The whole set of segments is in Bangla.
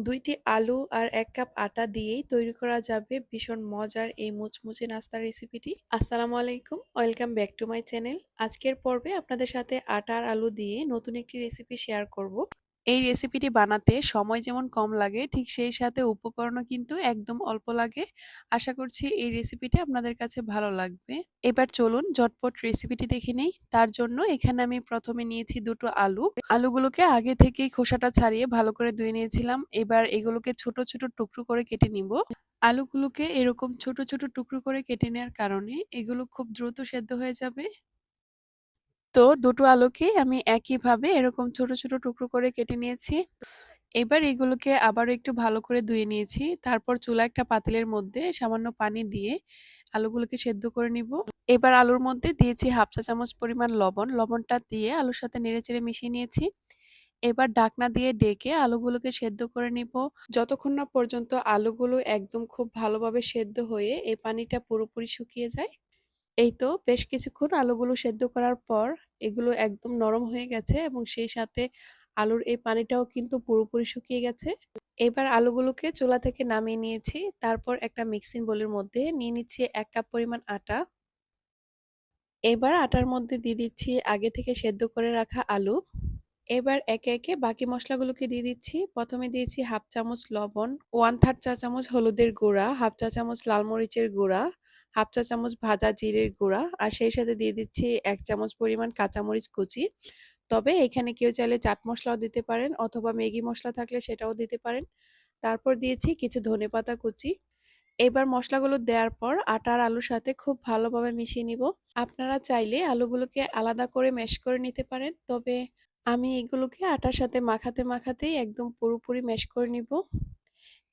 ২ টি আলু আর এক কাপ আটা দিয়েই তৈরি করা যাবে ভীষণ মজার এই মুচমুচে নাস্তার রেসিপিটি। আসসালামু আলাইকুম, welcome back to my channel. আজকের পর্বে আপনাদের সাথে আটা আর আলু দিয়ে নতুন একটি রেসিপি শেয়ার করব। এই রেসিপিটি বানাতে সময় যেমন কম লাগে ঠিক সেই সাথে উপকরণও কিন্তু একদম অল্প লাগে। আশা করছি এই রেসিপিটি আপনাদের কাছে ভালো লাগবে। এবার চলুন ঝটপট রেসিপিটি দেখে নেই। তার জন্য এখানে আমি প্রথমে নিয়েছি দুটো আলু। আলুগুলোকে আগে থেকেই খোসাটা ছাড়িয়ে ভালো করে ধুয়ে নিয়েছিলাম। এবার এগুলোকে ছোট, ছোট টুকরো করে কেটে নিব। আলুগুলোকে এরকম ছোট, ছোট টুকরো করে কেটে নেওয়ার কারণে এগুলো খুব দ্রুত সেদ্ধ হয়ে যাবে। তো দুটো আলুকে আমি একইভাবে এরকম ছোট, ছোট টুকরো করে কেটে নিয়েছি। এবার এগুলোকে আবারও একটু ভালো করে ধুয়ে নিয়েছি। তারপর চুলা একটা পাতিলের মধ্যে সামান্য পানি দিয়ে আলুগুলোকে সেদ্ধ করে নিব। এবার আলুর মধ্যে দিয়েছি হাফ চা চামচ পরিমাণ লবণ। লবণটা দিয়ে আলুর সাথে নেড়েচেড়ে মিশিয়ে নিয়েছি। এবার ঢাকনা দিয়ে ডেকে আলুগুলোকে সেদ্ধ করে নিব। যতক্ষণ না পর্যন্ত আলুগুলো একদম খুব ভালোভাবে সেদ্ধ হয়ে এই পানিটা পুরোপুরি শুকিয়ে যায়। এই তো বেশ কিছুক্ষণ আলুগুলো সেদ্ধ করার পর এগুলো একদম নরম হয়ে গেছে এবং সেই সাথে আলুর এই পানিটাও কিন্তু পুরোপুরি শুকিয়ে গেছে। এবার আলুগুলোকে চুলা থেকে নামিয়ে নিয়েছি। তারপর একটা মিক্সিং বোলের মধ্যে নিয়ে নিচ্ছি এক কাপ পরিমাণ আটা। এবার আটার মধ্যে দিয়ে দিচ্ছি আগে থেকে সেদ্ধ করে রাখা আলু। এবার একে, একে বাকি মশলাগুলোকে দিয়ে দিচ্ছি। প্রথমে দিয়েছি হাফ চামচ লবণ, 1/3 চা চামচ হলুদের গুঁড়া, হাফ চা চামচ লাল মরিচের গুঁড়া, হাফ চা চামচ ভাজা জিরের গুঁড়া আর সেই সাথে দিয়ে দিচ্ছি এক চামচ পরিমাণ কাঁচামরিচ কুচি। তবে এখানে কেউ চাইলে চাট মশলাও দিতে পারেন অথবা ম্যাগি মশলা থাকলে সেটাও দিতে পারেন। তারপর দিয়েছি কিছু ধনেপাতা কুচি। এবার মশলাগুলো দেওয়ার পর আটা আর আলুর সাথে খুব ভালোভাবে মিশিয়ে নিব। আপনারা চাইলে আলুগুলোকে আলাদা করে ম্যাশ করে নিতে পারেন। তবে আমি এগুলোকে আটার সাথে মাখাতে মাখাতেই একদম পুরোপুরি ম্যাশ করে নিব।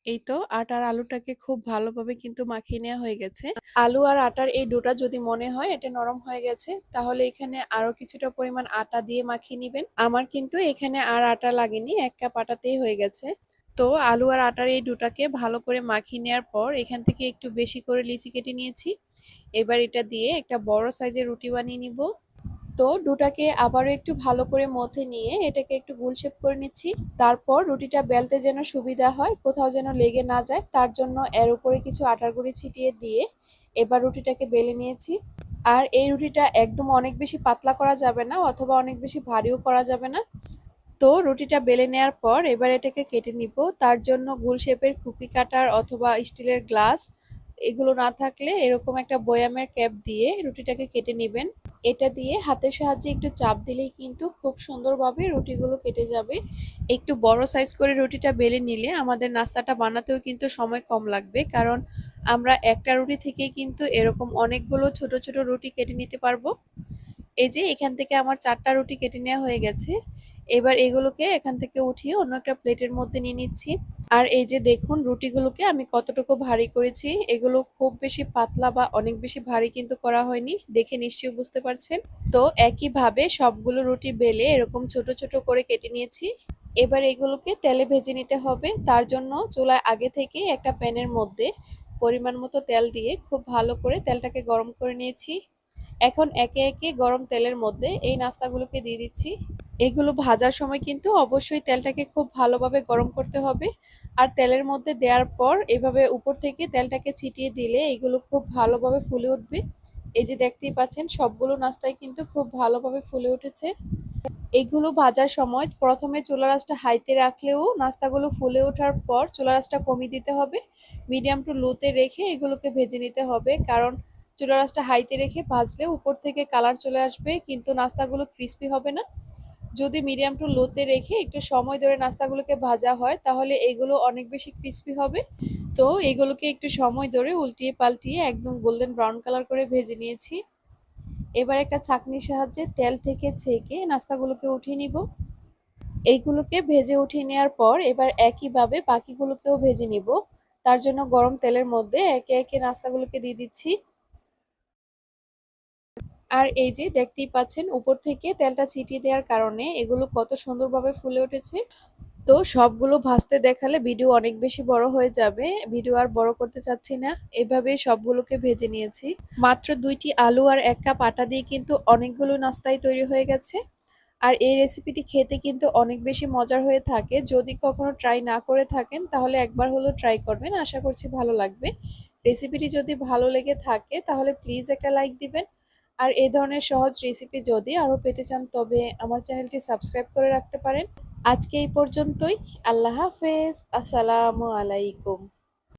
এই তো আটার আলুটাকে খুব ভালোভাবে কিন্তু মাখিয়ে নেওয়া হয়ে গেছে। আলু আর আটার এই ডোটা যদি মনে হয়, এটা নরম হয়ে গেছে, তাহলে এখানে আরও কিছুটা পরিমাণ আটা দিয়ে মাখিয়ে নেবেন। আমার কিন্তু এখানে আর আটা লাগেনি, এক কাপ আটাতেই হয়ে গেছে। তো আলু আর আটার এই ডোটাকে ভালো করে মাখিয়ে নেওয়ার পর এখান থেকে একটু বেশি করে লিচি কেটে নিয়েছি। এবার এটা দিয়ে একটা বড় সাইজের রুটি বানিয়ে নিব। তো ডোটাকে আবারও একটু ভালো করে মথে নিয়ে এটাকে একটু গোল শেপ করে নিচ্ছি। তারপর রুটিটা বেলতে যেন সুবিধা হয়, কোথাও যেন লেগে না যায়, তার জন্য এর উপরে কিছু আটার গুঁড়ি ছিটিয়ে দিয়ে এবার রুটিটাকে বেলে নিয়েছি। আর এই রুটিটা একদম অনেক বেশি পাতলা করা যাবে না, অথবা অনেক বেশি ভারীও করা যাবে না। তো রুটিটা বেলে নেওয়ার পর এবার এটাকে কেটে নিব। তার জন্য গোল শেপের কুকি কাটার অথবা স্টিলের গ্লাস এগুলো না থাকলে এরকম একটা বয়ামের ক্যাপ দিয়ে রুটিটাকে কেটে নেবেন। এটা দিয়ে হাতের সাহায্যে একটু চাপ দিলেই কিন্তু খুব সুন্দরভাবে রুটিগুলো কেটে যাবে। একটু বড় সাইজ করে রুটিটা বেলে নিলে আমাদের নাস্তাটা বানাতেও কিন্তু সময় কম লাগবে। কারণ আমরা একটা রুটি থেকেই কিন্তু এরকম অনেকগুলো ছোট ছোট রুটি কেটে নিতে পারব। এই যে এখান থেকে আমার চারটা রুটি কেটে নেওয়া হয়ে গেছে। এবার এগুলোকে এখান থেকে উঠিয়ে অন্য একটা প্লেটের মধ্যে নিয়ে নিচ্ছি। আর এই যে দেখুন রুটিগুলোকে আমি কতটুকু ভারী করেছি, এগুলো খুব বেশি পাতলা বা অনেক বেশি ভারী কিন্তু করা হয়নি, দেখে নিশ্চয়ই বুঝতে পারছেন। তো একইভাবে সবগুলো রুটি বেলে এরকম ছোট ছোট করে কেটে নিয়েছি। এবার এগুলোকে তেলে ভেজে নিতে হবে, তার জন্য চুলায় আগে থেকে একটা প্যানের মধ্যে পরিমাণ মতো তেল দিয়ে খুব ভালো করে তেলটাকে গরম করে নিয়েছি। এখন একে একে গরম তেলের মধ্যে এই নাস্তাগুলোকে দিয়ে দিচ্ছি। এগুলো ভাজার সময় কিন্তু অবশ্যই তেলটাকে খুব ভালোভাবে গরম করতে হবে। আর তেলের মধ্যে দেওয়ার পর এভাবে উপর থেকে তেলটাকে ছিটিয়ে দিলে এগুলো খুব ভালোভাবে ফুলে উঠবে। এই যে দেখতেই পাচ্ছেন, সবগুলো নাস্তায় কিন্তু খুব ভালোভাবে ফুলে উঠেছে। এগুলো ভাজার সময় প্রথমে চুলা রাসটা হাইতে রাখলেও নাস্তাগুলো ফুলে ওঠার পর চুলা রাসটা কমিয়ে দিতে হবে। মিডিয়াম টু লোতে রেখে এগুলোকে ভেজে নিতে হবে। কারণ চুলা রাসটা হাইতে রেখে ভাজলে উপর থেকে কালার চলে আসবে, কিন্তু নাস্তাগুলো ক্রিস্পি হবে না। যদি মিডিয়াম টু লোতে রেখে একটু সময় ধরে নাস্তাগুলোকে ভাজা হয়, তাহলে এগুলো অনেক বেশি ক্রিস্পি হবে। তো এগুলোকে একটু সময় ধরে উল্টিয়ে পাল্টিয়ে একদম গোল্ডেন ব্রাউন কালার করে ভেজে নিয়েছি। এবার একটা ছাকনির সাহায্যে তেল থেকে ছেঁকে নাস্তাগুলোকে উঠিয়ে নিব। এইগুলোকে ভেজে উঠিয়ে নেওয়ার পর এবার একইভাবে বাকিগুলোকেও ভেজে নিব। তার জন্য গরম তেলের মধ্যে একে একে নাস্তাগুলোকে দিয়ে দিচ্ছি। আর এই যে দেখতেই পাচ্ছেন, উপর থেকে তেলটা ছিটিয়ে দেওয়ার কারণে এগুলো কত সুন্দরভাবে ফুলে উঠেছে। তো সবগুলো ভাজতে দেখালে ভিডিও অনেক বেশি বড় হয়ে যাবে। ভিডিও আর বড় করতে চাচ্ছি না। এভাবে সবগুলোকে ভেজে নিয়েছি। মাত্র দুইটি আলু আর এক কাপ আটা দিয়ে কিন্তু অনেকগুলো নাস্তাই তৈরি হয়ে গেছে। আর এই রেসিপিটি খেতে কিন্তু অনেক বেশি মজার হয়ে থাকে। যদি কখনো ট্রাই না করে থাকেন, তাহলে একবার হলেও ট্রাই করবেন। আশা করছি ভালো লাগবে। রেসিপিটি যদি ভালো লেগে থাকে, তাহলে প্লিজ একটা লাইক দিবেন। আর এই ধরনের সহজ রেসিপি যদি আরও পেতে চান, তবে আমার চ্যানেলটি সাবস্ক্রাইব করে রাখতে পারেন। আজকে এই পর্যন্তই। আল্লাহ হাফেজ। আসসালামু আলাইকুম।